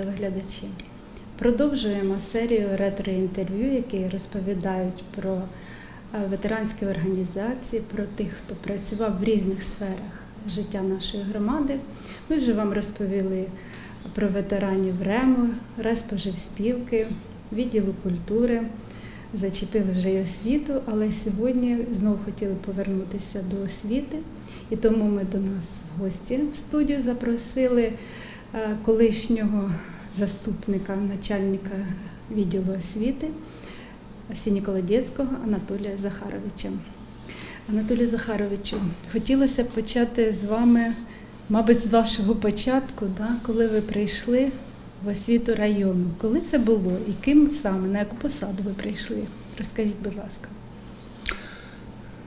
Телеглядачі. Продовжуємо серію ретро-інтерв'ю, які розповідають про е, ветеранські організації, про тих, хто працював в різних сферах життя нашої громади. Ми вже вам розповіли про ветеранів РЕМу, Респоживспілки, відділу культури. Зачепили вже й освіту, але сьогодні знову хотіли повернутися до освіти, і тому ми до нас в гості в студію запросили колишнього заступника начальника відділу освіти Сініколодєцького Анатолія Захаровича. Анатолій Захаровичу, хотілося б почати з вами, мабуть, з вашого початку, да, коли ви прийшли в освіту району. Коли це було і ким саме, на яку посаду ви прийшли? Розкажіть, будь ласка.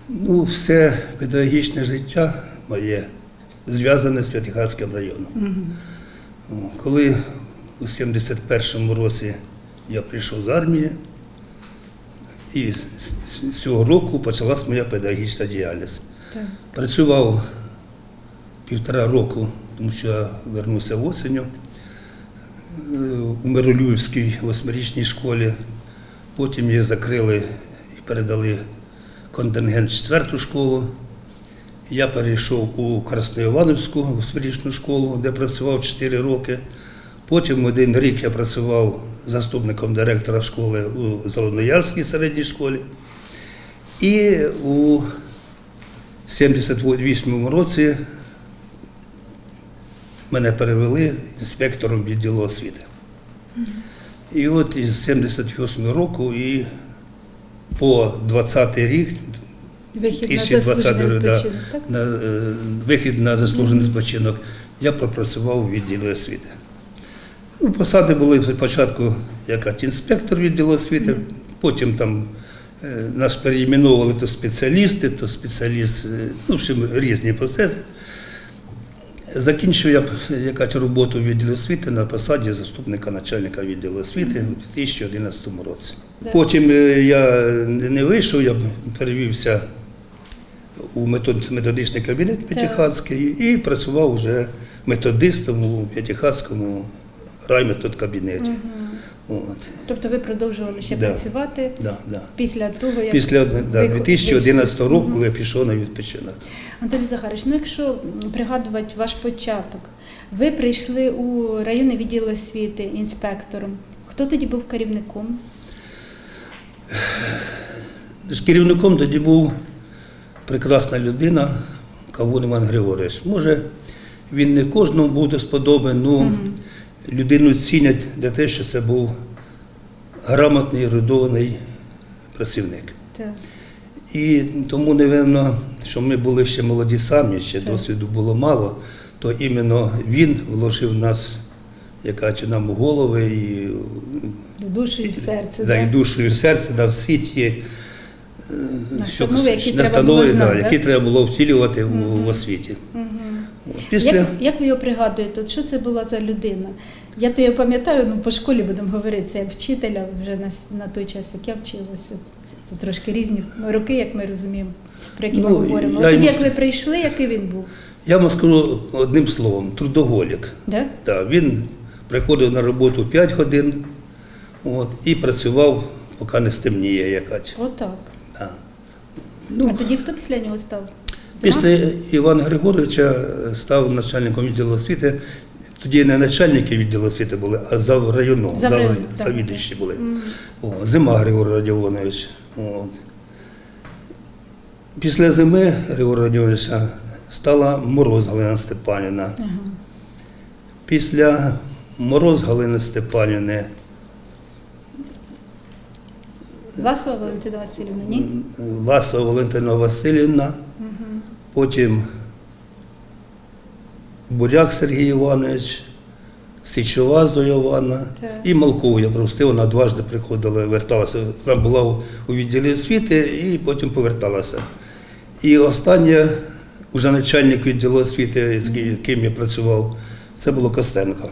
Ну, все педагогічне життя моє зв'язане з П'ятихатським районом. О, Коли у 71-му році я прийшов з армії, і з- цього року почалась моя педагогічна діяльність. Так. Працював півтора року, тому що я вернувся осінню е, у Миролюбівській восьмирічній школі. Потім її закрили і передали контингент в четверту школу. Я перейшов у Красноівановську восьмирічну школу, де працював 4 роки. Потім один рік я працював заступником директора школи у Зеленоярській середній школі. І у 78-му році мене перевели інспектором відділу освіти. І от із 78-го року і по 20-й рік, Вихід на 2020 заслужений да, відпочинок, так? на, е, вихід на заслужений відпочинок, я пропрацював у відділі освіти. Ну, посади були спочатку як інспектор відділу освіти, потім там е, нас переіменовували то спеціалісти, то спеціаліст, е, ну, в різні посади. Закінчив я якась роботу у відділі освіти на посаді заступника начальника відділу освіти у 2011 році. Потім я не вийшов, я перевівся у методичний кабінет П'ятихатський і працював вже методистом у П'ятихатському райметодкабінеті. От. Тобто ви продовжували ще Да. працювати Да, да. після того, як Після да, виход- 2011 вийшли? року, коли я пішов на відпочинок. Анатолій Захарович, ну якщо пригадувати ваш початок, ви прийшли у районний відділ освіти інспектором. Хто тоді був керівником? Керівником тоді був прекрасна людина Кавун Іван Григорович. Може, він не кожному був до сподоби, але людину цінять за те, що це був грамотний, ерудований працівник. Так. І тому, напевно, що ми були ще молоді самі, ще досвіду було мало, то іменно він вложив в нас, яка нам у голови і, душу і в серце. да, і душу, і в серце, да, всі ті Настанови, які треба було знати, да, які треба було втілювати в освіті. Після, Як, як ви його пригадуєте? Що це була за людина? Я то його пам'ятаю, ну по школі будемо говорити, це як вчителя вже на, на той час, як я вчилася. Це трошки різні роки, як ми розуміємо, про які ми Ну, говоримо. я тоді, як ви прийшли, який він був? я вам скажу одним словом, трудоголік. Да? Да, він приходив на роботу 5 годин от, і працював, поки не стемніє якась. Отак. Ну, а тоді хто після нього став? Після Івана Григоровича став начальником відділу освіти. Тоді не начальники відділу освіти були, а району, Зав зав, району, так. завідуючі були. О, зима Григорій Радіонович. От. Після зими Григорія Радіоновича стала Мороз Галина Степанівна. Ага. Після Мороз Галини Степанівни Власова Валентина Васильівна, ні? Власова Валентина Васильівна, потім Буряк Сергій Іванович, Січова Зоя Івановна і Малкова я простив, вона дважди приходила, верталася. Вона була у- відділі освіти і потім поверталася. І останнє, вже начальник відділу освіти, з ким я працював, це було Костенко.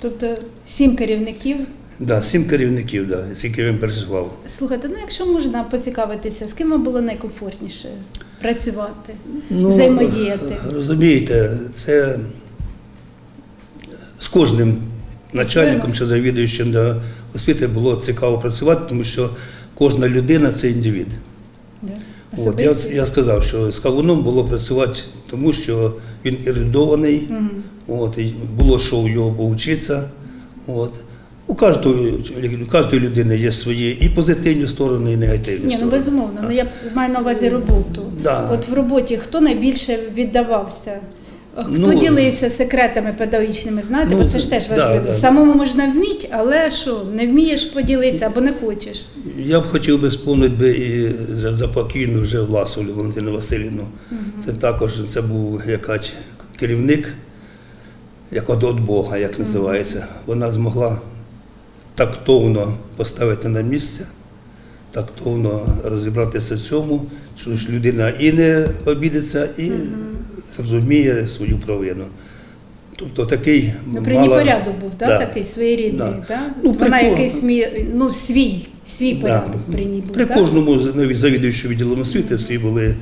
Тобто сім керівників. Да, сім керівників, да, з якими він працював. Слухайте, ну якщо можна поцікавитися, з ким вам було найкомфортніше працювати, Ну, взаємодіяти? Розумієте, це з кожним начальником чи завідуючим до освіти було цікаво працювати, тому що кожна людина це індивід. Да. От, я, я сказав, що з Кавуном було працювати, тому що він ерудований, Мгм. от, і було що у нього повчитися. От. У кожної, у кожної людини є свої і позитивні сторони, і негативні Ні, ну безумовно. Ну я маю на увазі роботу. Да. От в роботі хто найбільше віддавався? Хто Ну, ділився секретами педагогічними, знаєте, ну, бо це ж теж важливо. да. Самому можна вміти, але що, не вмієш поділитися або не хочеш. Я б хотів би сповнити би і за- за покійну вже Власову Валентину Васильівну. Це також це був якась керівник, як от от Бога, як називається. Вона змогла тактовно поставити на місце, тактовно розібратися в цьому, що ж людина і не обідеться, і зрозуміє свою провину. Тобто такий Ну, при мала- порядок був, да, Да. такий своєрідний. Да. Да? Ну, Вона прикол. якийсь мій, ну, свій, свій Да. порядок при ній був. При да? кожному навіть завідуючому відділом освіти всі були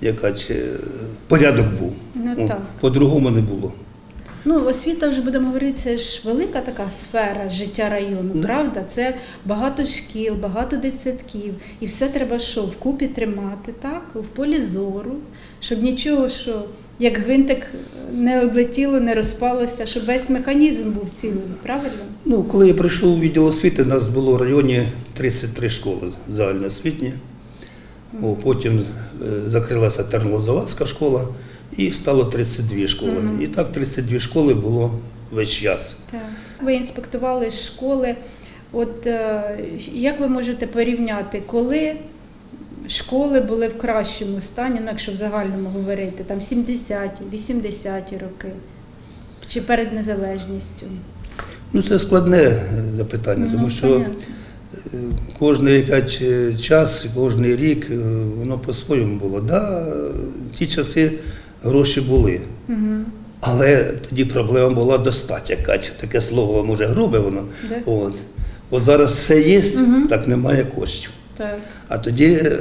якась е, порядок був. Ну, так. По-другому не було. Ну, освіта вже будемо говорити, це ж велика така сфера життя району, Да. правда? Це багато шкіл, багато дитсадків. І все треба що вкупі тримати, так, в полі зору, щоб нічого, що як гвинтик не облетіло, не розпалося, щоб весь механізм був цілий, правильно? Ну, коли я прийшов у відділ освіти, у нас було в районі 33 школи загальноосвітні. Потім е, закрилася Тернолозавадська школа і стало 32 школи. І так 32 школи було весь час. Так. Ви інспектували школи. От е, як ви можете порівняти, коли школи були в кращому стані, ну якщо в загальному говорити, там 70-ті, 80-ті роки, чи перед незалежністю? Ну, це складне е, запитання, тому Ну, що понятно. Кожний е, час, кожний рік е, воно по-своєму було. Да, е, ті часи гроші були. Але тоді проблема була достать якась. Таке слово може грубе воно. Да. От. Бо зараз все є, так немає коштів. Так. А тоді, е,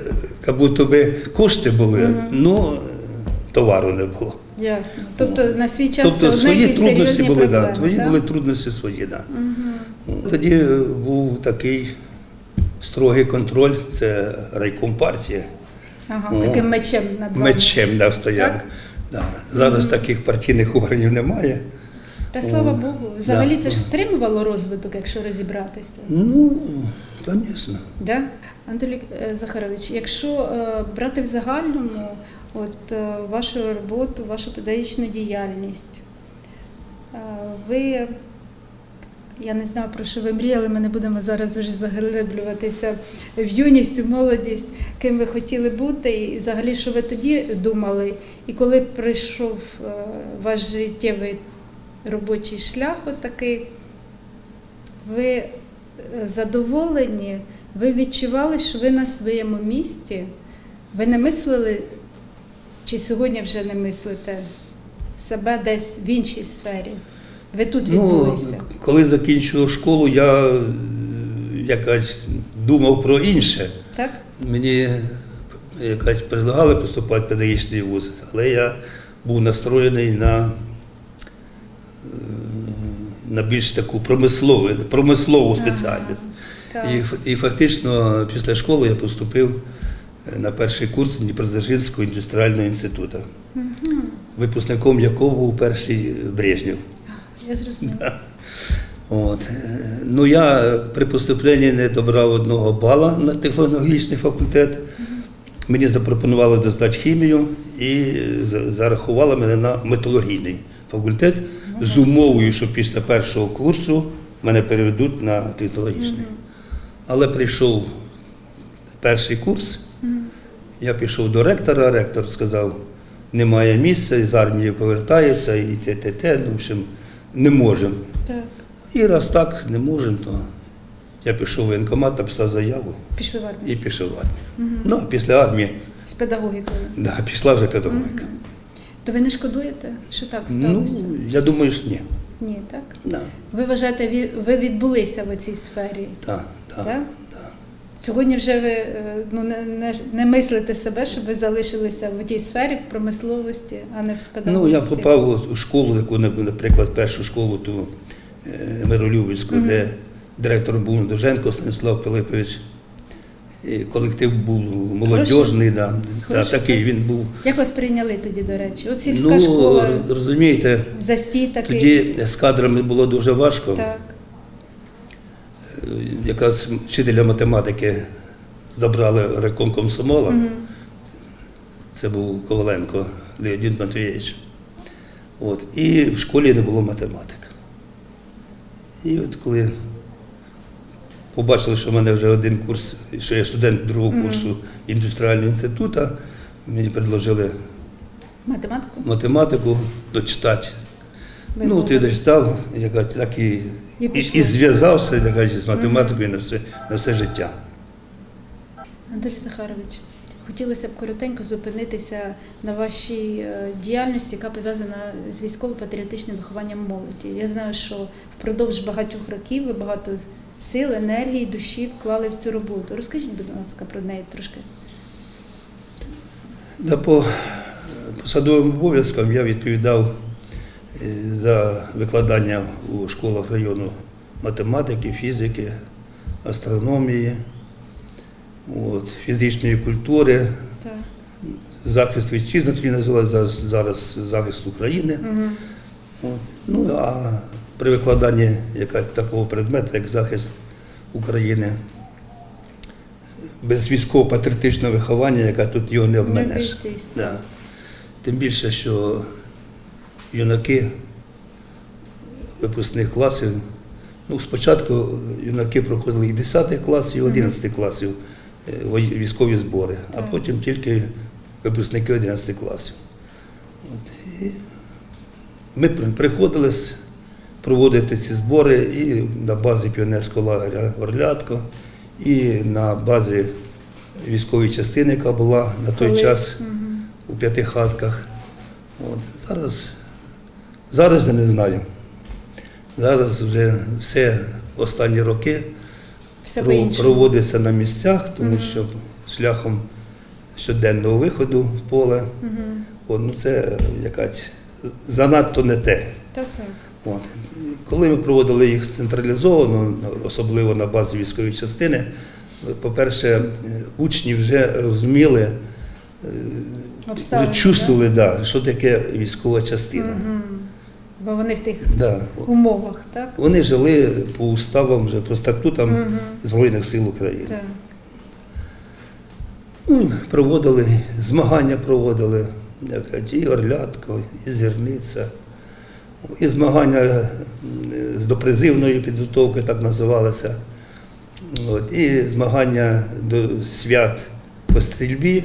як будто би кошти були, ну е, товару не було. Ясно. Тобто на свій час тобто свої трудності були, да, твої да? були трудності свої, да. Мгм. Тоді е, був такий строгий контроль, це райком партії. Ага, О. таким мечем над вами. Мечем да, стояв. Так? Да. Зараз таких партійних органів немає. Та слава О, Богу. Взагалі да. це ж стримувало розвиток, якщо розібратися. Ну, звісно. Да? Анатолій е, Захарович, якщо е, брати в загальному от, е, вашу роботу, вашу педагогічну діяльність, ви, я не знаю, про що ви мріяли, ми не будемо зараз вже заглиблюватися в юність, в молодість, ким ви хотіли бути, і взагалі, що ви тоді думали, і коли прийшов е, ваш життєвий робочий шлях, отакий, ви е, задоволені, ви відчували, що ви на своєму місці, ви не мислили, чи сьогодні вже не мислите себе десь в іншій сфері. Ви тут Ну, коли закінчував школу, я е, якось думав про інше. Так? Мені якось предлагали поступати в педагогічний вуз, але я був настроєний на, е, на більш таку промислову, промислову спеціальність. І, і фактично після школи я поступив е, на перший курс Дніпродзержинського індустріального інституту, Мгм. випускником якого був перший Брежнєв. Я зрозуміла. От. е, Ну, я при поступленні не добрав одного бала на технологічний факультет. Мені запропонували доздати хімію і за- зарахували мене на металургійний факультет з умовою, що після першого курсу мене переведуть на технологічний. Але прийшов перший курс, я пішов до ректора, ректор сказав, немає місця, з армії повертається, і те, те, те, ну, в общем, не можемо. Так. І раз так не можемо, то я пішов в воєнкомат, написав заяву Пішли в армію. і пішов в армію. Ну, а після армії З педагогікою. да, пішла вже педагогіка. То ви не шкодуєте, що так Ну, сталося? я думаю, що ні. Ні, так? Да, Ви вважаєте, ві- ви відбулися в цій сфері? да, да, Так? Сьогодні вже ви е, ну, не, не, не мислите себе, щоб ви залишилися в тій сфері в промисловості, а не в Ну, я попав у школу, яку, наприклад, першу школу ту е, Миролюбівську, де директором був Довженко Станіслав Пилипович. І колектив був молодіжний, да, да, такий він був. Як вас прийняли тоді, до речі? От сільська Ну, школа, розумієте, застій такий. тоді з кадрами було дуже важко. Так. Е, Якраз вчителя математики забрали райком комсомола. Мгм. Це був Коваленко Леонід Матвійович. От. І в школі не було математики. І от коли побачили, що в мене вже один курс, що я студент другого Мгм. курсу індустріального інституту, мені предложили Математику? математику дочитати. Без ну, от я дочитав, яка так і, І і, зв'язався я кажу, з математикою на все, на все життя. Андрій Захарович, хотілося б коротенько зупинитися на вашій е, діяльності, яка пов'язана з військово-патріотичним вихованням молоді. Я знаю, що впродовж багатьох років ви багато сил, енергії, душі вклали в цю роботу. Розкажіть, будь ласка, про неї трошки. Да, по посадовим обов'язкам я відповідав за викладання у школах району математики, фізики, астрономії, от, фізичної культури, Так. захист вітчизни, тоді називалося зараз, зараз захист України. Угу. От. Ну, а при викладанні яка, такого предмету, як захист України, без військово-патріотичного виховання, яка тут його не обменеш. Да. Тим більше, що юнаки випускних класів, ну, спочатку юнаки проходили і 10 класів, і 11 класів е, військові збори, а потім тільки випускники 11 класів. От, і ми при- приходили проводити ці збори і на базі піонерського лагеря Орлятко, і на базі військової частини, яка була на той Коли- час у п'ятихатках. От. Зараз, зараз я не знаю. Зараз вже все останні роки Все про- проводиться на місцях, тому Мгм. що шляхом щоденного виходу в поле, Мгм. от, ну, це якась занадто не те. Так, так. От. Коли ми проводили їх централізовано, особливо на базі військової частини, по-перше, е, учні вже розуміли, вже чувствували, да, що таке військова частина. Мгм. Бо вони в тих Да. умовах, так? Вони жили по уставам, вже по статутам Мгм. Збройних сил України. Так. Ну, проводили, змагання проводили, як і Орлятко, і Зірниця, і змагання е, з допризивної підготовки, так називалося. От, і змагання до свят по стрільбі.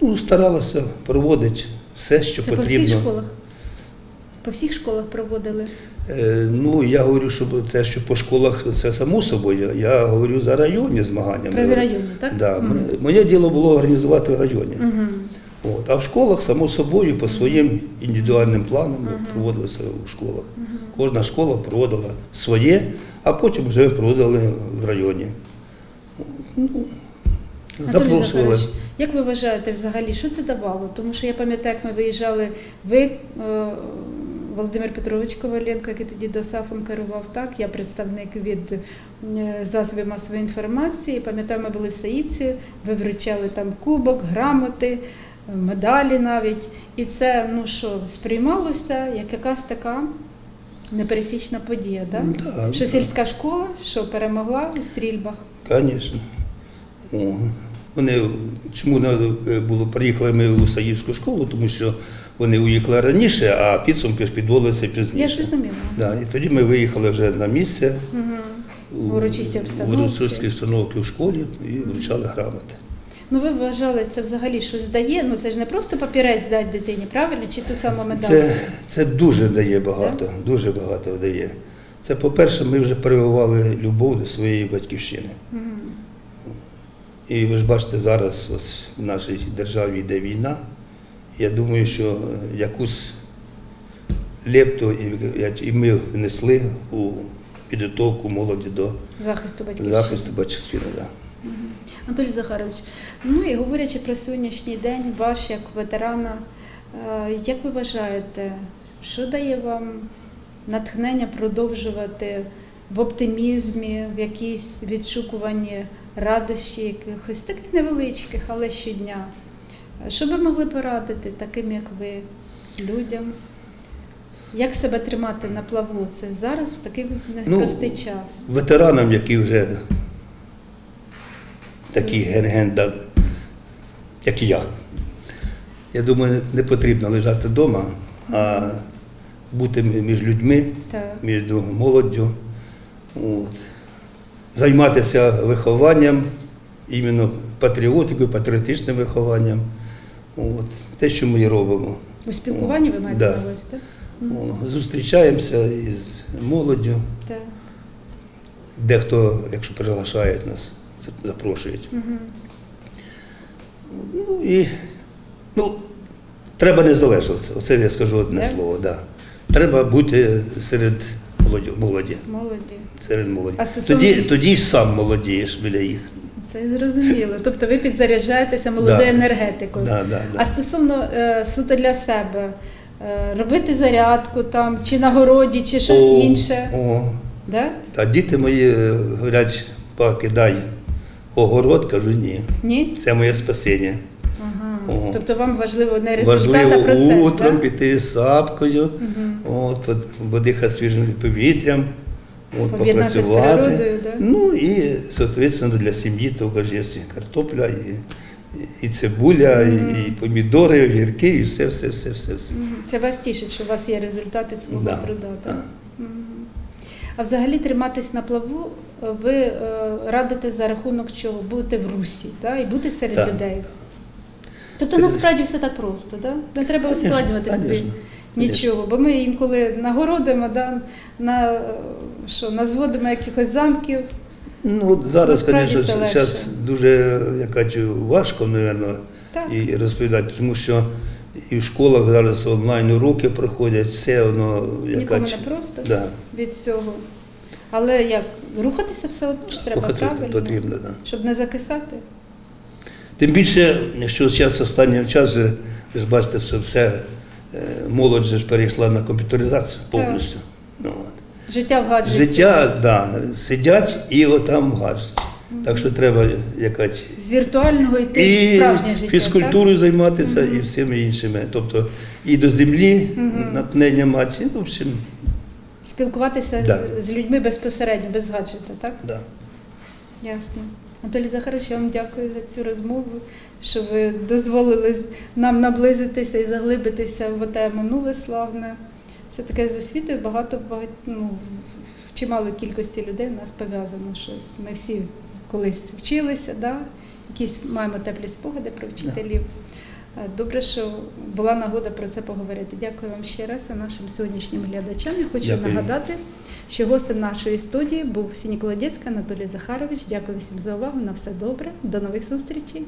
Ну, старалася проводити все, що Це по потрібно. всіх школах? По всіх школах проводили? Е, Ну, я говорю, що те, що по школах, це само собою. Я говорю за районні змагання. При Ми- районі, так? Да, Мгм. моє діло було організувати в районі. Мгм. От, а в школах, само собою, по своїм індивідуальним планам проводилося у школах. Кожна школа проводила своє, а потім вже проводили в районі. Ну, запрошували. Як ви вважаєте взагалі, що це давало? Тому що я пам'ятаю, як ми виїжджали, ви, е, Володимир Петрович Коваленко, який тоді ДОСАФом керував, так, я представник від е, засобів масової інформації. Pам'ятаю, ми були в Саївці, ви вручали там кубок, грамоти, медалі навіть. І це ну що, сприймалося як якась така непересічна подія, так? Да, Що сільська школа, що перемогла у стрільбах. Звісно. Вони чому е, було приїхали ми у Саївську школу, тому що вони уїхали раніше, а підсумки ж підводилися Я пізніше. зрозуміла. Да, і тоді ми виїхали вже на місце Угу. У урочистій обстановці. урочистій в школі і вручали грамоти. Ну ви вважали, це взагалі щось дає? Ну це ж не просто папірець дати дитині, правильно? Чи ту саму медаль? Це, це дуже дає багато, дуже багато дає. Це, по-перше, ми вже прививали любов до своєї батьківщини. Мгм. І ви ж бачите, зараз ось в нашій державі йде війна. Я думаю, що е, якусь лепту і- ми внесли у підготовку молоді до Захисту батьківщини. захисту батьківщини. Да. Анатолій Захарович, ну і говорячи про сьогоднішній день, ваш як ветерана, е, як ви вважаєте, що дає вам натхнення продовжувати в оптимізмі, в якійсь відшукуванні радощі, якихось таких невеличких, але щодня? Що ви могли порадити таким, як ви, людям? Як себе тримати на плаву? Це зараз в такий непростий час. Ветеранам, які вже такі ген-ген, як і я. Я думаю, не потрібно лежати вдома, а бути між людьми, Так. між молоддю. От. Займатися вихованням, іменно патріотикою, патріотичним вихованням. От. Те, що ми і робимо. У спілкуванні ви маєте Да. на увазі, так? О, Зустрічаємося із молоддю. Так. Дехто, якщо приглашають нас, запрошують. Мгм. Ну і ну, треба не залежатися. Оце я скажу одне Так? слово. Да. Треба бути серед молоді, молоді. Молоді. Серед молоді. А стосовно- Тоді, тоді ж сам молодієш біля їх. Це зрозуміло. Тобто ви підзаряджаєтеся молодою Да. енергетикою. Да, да, А стосовно е, суто для себе, е, робити зарядку там, чи на городі, чи щось О, інше. О, Да? а діти мої е, говорять, папі, дай огород, кажу, ні. Ні? Це моє спасіння. Ага. О. Тобто вам важливо не результат, а Важливо процес. утром да? піти з сапкою, Мгм. от, под- подихати свіжим повітрям, от, попрацювати. природою, да? Ну і, соответственно, для сім'ї також є картопля, і, і цибуля, і, і помідори, і огірки, і все, все, все, все, все. Мгм. Це вас тішить, що у вас є результати свого Да, труда. да. так? Мгм. А взагалі триматись на плаву е, ви е, радите за рахунок чого? Бути в русі да? і бути серед Так. людей. Тобто насправді все так просто, да? не треба ускладнювати собі нічого, бо ми інколи нагородимо, да? на, що, назводимо якихось замків. Ну, зараз, звісно, зараз дуже якась важко, мабуть, і розповідати, тому що і в школах зараз онлайн уроки проходять, все воно Нікому не просто Да, від цього. Але як рухатися все одно ж треба рухати правильно, потрібно, да. щоб не закисати. Тим більше, що зараз останнім часом, ви ж бачите, що все молодь же ж перейшла на комп'ютеризацію повністю. Ну, от. Життя в гаджеті. Життя, да, сидять і отам гаджет. Так що треба якась З віртуального йти в і справжнє життя. фізкультурою займатися, і всіми іншими. Тобто і до землі натхнення мати, ну, в общем, Спілкуватися Да. з, людьми безпосередньо, без гаджета, так? да. Ясно. Анатолій Захарович, я вам дякую за цю розмову, що ви дозволили нам наблизитися і заглибитися в те минуле славне. Це таке з освітою багато, багато ну, в чималої кількості людей в нас пов'язано щось. Ми всі колись вчилися, да? якісь маємо теплі спогади про вчителів. Е, Добре, що була нагода про це поговорити. Дякую вам ще раз і нашим сьогоднішнім глядачам. Я хочу Дякую. нагадати, що гостем нашої студії був Сініколодецький Анатолій Захарович. Дякую всім за увагу. На все добре. До нових зустрічей.